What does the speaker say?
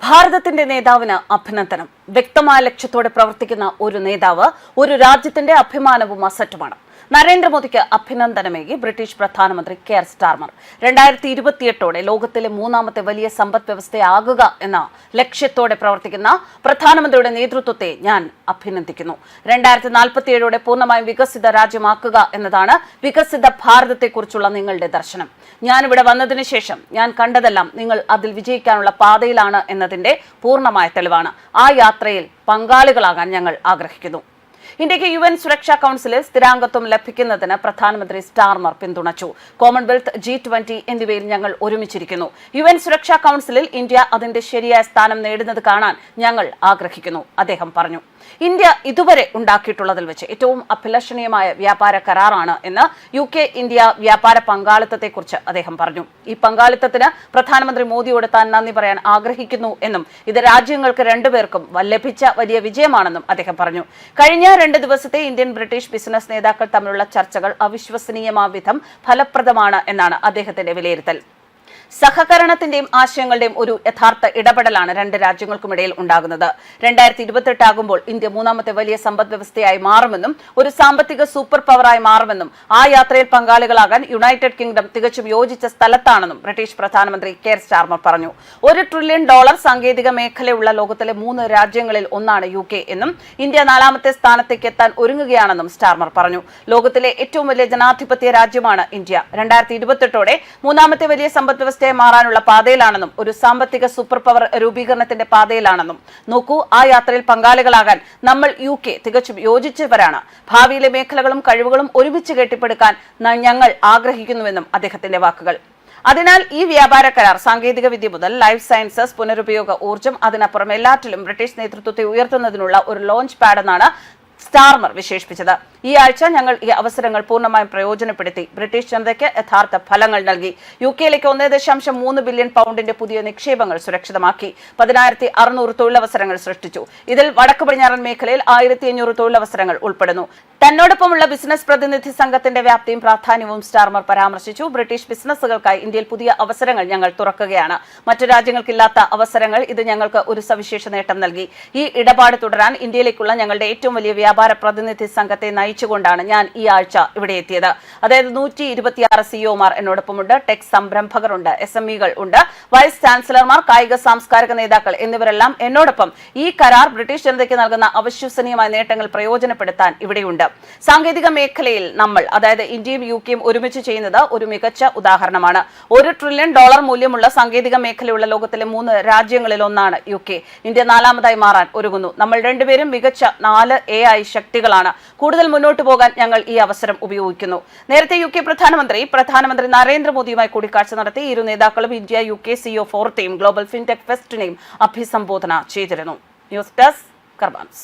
ഭാരതത്തിന്റെ നേതാവിന് അഭിനന്ദനം. വ്യക്തമായ ലക്ഷ്യത്തോടെ പ്രവർത്തിക്കുന്ന ഒരു നേതാവ് ഒരു രാജ്യത്തിന്റെ അഭിമാനവും അസറ്റുമാണ്. നരേന്ദ്രമോദിക്ക് അഭിനന്ദനമേകി ബ്രിട്ടീഷ് പ്രധാനമന്ത്രി കെയർ സ്റ്റാർമർ. രണ്ടായിരത്തി ഇരുപത്തിയെട്ടോടെ ലോകത്തിലെ മൂന്നാമത്തെ വലിയ സമ്പദ് വ്യവസ്ഥയാകുക എന്ന ലക്ഷ്യത്തോടെ പ്രവർത്തിക്കുന്ന പ്രധാനമന്ത്രിയുടെ നേതൃത്വത്തെ ഞാൻ അഭിനന്ദിക്കുന്നു. രണ്ടായിരത്തി നാൽപ്പത്തിയേഴോടെ പൂർണമായും വികസിത രാജ്യമാക്കുക എന്നതാണ് വികസിത ഭാരതത്തെക്കുറിച്ചുള്ള നിങ്ങളുടെ ദർശനം. ഞാനിവിടെ വന്നതിന് ശേഷം ഞാൻ കണ്ടതെല്ലാം നിങ്ങൾ അതിൽ വിജയിക്കാനുള്ള പാതയിലാണ് എന്നതിന്റെ പൂർണമായ തെളിവാണ്. ആ യാത്രയിൽ പങ്കാളികളാകാൻ ഞങ്ങൾ ആഗ്രഹിക്കുന്നു. ഇന്ത്യയ്ക്ക് യു എൻ സുരക്ഷാ കൌൺസിലിൽ സ്ഥിരാംഗത്വം ലഭിക്കുന്നതിന് പ്രധാനമന്ത്രി സ്റ്റാർമർ പിന്തുണച്ചു. കോമൺവെൽത്ത് ജി ട്വന്റി എന്നിവയിൽ ഞങ്ങൾ ഒരുമിച്ചിരിക്കുന്നു. യു എൻ സുരക്ഷാ കൌൺസിലിൽ ഇന്ത്യ അതിന്റെ ശരിയായ സ്ഥാനം നേടുന്നത് കാണാൻ ഞങ്ങൾ ആഗ്രഹിക്കുന്നു അദ്ദേഹം പറഞ്ഞു. ഇന്ത്യ ഇതുവരെ ഉണ്ടാക്കിയിട്ടുള്ളതിൽ വെച്ച് ഏറ്റവും അഭിലഷണീയമായ വ്യാപാര കരാറാണ് എന്ന് യു കെ ഇന്ത്യ വ്യാപാര പങ്കാളിത്തത്തെക്കുറിച്ച് അദ്ദേഹം പറഞ്ഞു. ഈ പങ്കാളിത്തത്തിന് പ്രധാനമന്ത്രി മോദിയോട് താൻ നന്ദി പറയാൻ ആഗ്രഹിക്കുന്നു എന്നും ഇത് രാജ്യങ്ങൾക്ക് രണ്ടുപേർക്കും ലഭിച്ച വലിയ വിജയമാണെന്നും അദ്ദേഹം പറഞ്ഞു. കഴിഞ്ഞ രണ്ട് ദിവസത്തെ ഇന്ത്യൻ ബ്രിട്ടീഷ് ബിസിനസ് നേതാക്കൾ തമ്മിലുള്ള ചർച്ചകൾ അവിശ്വസനീയമാവിധം ഫലപ്രദമാണ് എന്നാണ് അദ്ദേഹത്തിന്റെ വിലയിരുത്തൽ. സഹകരണത്തിന്റെയും ആശയങ്ങളുടെയും ഒരു യഥാർത്ഥ ഇടപെടലാണ് രണ്ട് രാജ്യങ്ങൾക്കുമിടയിൽ ഉണ്ടാകുന്നത്. രണ്ടായിരത്തി ഇരുപത്തെട്ട് ആകുമ്പോൾ ഇന്ത്യ മൂന്നാമത്തെ വലിയ സമ്പദ് വ്യവസ്ഥയായി മാറുമെന്നും ഒരു സാമ്പത്തിക സൂപ്പർ പവറായി മാറുമെന്നും ആ യാത്രയിൽ പങ്കാളികളാകാൻ യുണൈറ്റഡ് കിങ്ഡം തികച്ചും യോജിച്ച സ്ഥലത്താണെന്നും ബ്രിട്ടീഷ് പ്രധാനമന്ത്രി കെയർ സ്റ്റാർമർ പറഞ്ഞു. ഒരു ട്രില്യൺ ഡോളർ സാങ്കേതിക മേഖലയുള്ള ലോകത്തിലെ മൂന്ന് രാജ്യങ്ങളിൽ ഒന്നാണ് യു കെ എന്നും ഇന്ത്യ നാലാമത്തെ സ്ഥാനത്തേക്ക് എത്താൻ ഒരുങ്ങുകയാണെന്നും സ്റ്റാർമർ പറഞ്ഞു. ലോകത്തിലെ ഏറ്റവും വലിയ ജനാധിപത്യ രാജ്യമാണ് ഇന്ത്യ. രണ്ടായിരത്തി ഇരുപത്തെട്ടോടെ മൂന്നാമത്തെ വലിയ സമ്പദ് വ്യവസ്ഥയെ മാറാനുള്ള പാതയിലാണെന്നും ഒരു സാമ്പത്തിക സൂപ്പർ പവർ രൂപീകരണത്തിന്റെ പാതയിലാണെന്നും. നോക്കൂ ആ യാത്രയിൽ പങ്കാളികളാകാൻ നമ്മൾ യു കെ തികച്ചും യോജിച്ചവരാണ്. ഭാവിയിലെ മേഖലകളും കഴിവുകളും ഒരുമിച്ച് കെട്ടിപ്പടുക്കാൻ ഞങ്ങൾ ആഗ്രഹിക്കുന്നുവെന്നും അദ്ദേഹത്തിന്റെ വാക്കുകൾ. അതിനാൽ ഈ വ്യാപാര കരാർ സാങ്കേതിക വിദ്യ മുതൽ ലൈഫ് സയൻസസ് പുനരുപയോഗ ഊർജം അതിനപ്പുറം എല്ലാറ്റിലും ബ്രിട്ടീഷ് നേതൃത്വത്തെ ഉയർത്തുന്നതിനുള്ള ഒരു ലോഞ്ച് പാഡ് എന്നാണ് സ്റ്റാർമർ വിശേഷിപ്പിച്ചത്. ഈ ആഴ്ച ഞങ്ങൾ ഈ അവസരങ്ങൾ പൂർണമായും പ്രയോജനപ്പെടുത്തി. ബ്രിട്ടീഷ് ജനതയ്ക്ക് യഥാർത്ഥ ഫലങ്ങൾ നൽകി. യു കെയിലേക്ക് ഒന്നേ ദശാംശം മൂന്ന് ബില്യൺ പൗണ്ടിന്റെ പുതിയ നിക്ഷേപങ്ങൾ സുരക്ഷിതമാക്കി. പതിനായിരത്തി അറുന്നൂറ് തൊഴിലവസരങ്ങൾ സൃഷ്ടിച്ചു. ഇതിൽ വടക്ക് പടിഞ്ഞാറൻ മേഖലയിൽ ആയിരത്തി അഞ്ഞൂറ് തൊഴിലവസരങ്ങൾ ഉൾപ്പെടുന്നു. തന്നോടൊപ്പമുള്ള ബിസിനസ് പ്രതിനിധി സംഘത്തിന്റെ വ്യാപ്തിയും പ്രാധാന്യവും സ്റ്റാർമർ പരാമർശിച്ചു. ബ്രിട്ടീഷ് ബിസിനസ്സുകൾക്കായി ഇന്ത്യയിൽ പുതിയ അവസരങ്ങൾ ഞങ്ങൾ തുറക്കുകയാണ്. മറ്റു രാജ്യങ്ങൾക്കില്ലാത്ത അവസരങ്ങൾ ഇത് ഞങ്ങൾക്ക് ഒരു സവിശേഷ നേട്ടം നൽകി. ഈ ഇടപാട് തുടരാൻ ഇന്ത്യയിലേക്കുള്ള ഞങ്ങളുടെ ഏറ്റവും വലിയ വ്യാപാര പ്രതിനിധി സംഘത്തെ നയിച്ചുകൊണ്ടാണ് ഞാൻ ഈ ആഴ്ച ഇവിടെ എത്തിയത്. അതായത് നൂറ്റി ഇരുപത്തിയാറ് സിഇഒമാർ എന്നോടൊപ്പമുണ്ട്. ടെക് സംരംഭകരുണ്ട് എസ് എം ഇകൾ ഉണ്ട് വൈസ് ചാൻസലർമാർ കായിക സാംസ്കാരിക നേതാക്കൾ എന്നിവരെല്ലാം എന്നോടൊപ്പം ഈ കരാർ ബ്രിട്ടീഷ് ജനതയ്ക്ക് നൽകുന്ന അവിശ്വസനീയമായ നേട്ടങ്ങൾ പ്രയോജനപ്പെടുത്താൻ ഇവിടെയുണ്ട്. സാങ്കേതിക മേഖലയിൽ നമ്മൾ അതായത് ഇന്ത്യയും യു കെയും ഒരുമിച്ച് ചെയ്യുന്നത് ഒരു മികച്ച ഉദാഹരണമാണ്. ഒരു ട്രില്യൺ ഡോളർ മൂല്യമുള്ള സാങ്കേതിക മേഖലയുള്ള ലോകത്തിലെ മൂന്ന് രാജ്യങ്ങളിൽ ഒന്നാണ് യു കെ. ഇന്ത്യ നാലാമതായി മാറാൻ ഒരുങ്ങുന്നു. നമ്മൾ രണ്ടുപേരും മികച്ച നാല് എ ഐ ശക്തികളാണ്. കൂടുതൽ മുന്നോട്ട് പോകാൻ ഞങ്ങൾ ഈ അവസരം ഉപയോഗിക്കുന്നു. നേരത്തെ യു കെ പ്രധാനമന്ത്രി പ്രധാനമന്ത്രി നരേന്ദ്രമോദിയുമായി കൂടിക്കാഴ്ച നടത്തി ഇരു നേതാക്കളും ഇന്ത്യ യു കെ സിഒ ഫോർത്തെയും ഗ്ലോബൽ ഫിൻടെക് ഫെസ്റ്റിനെയും അഭിസംബോധന ചെയ്തിരുന്നു. News desk കർബാൻസ്.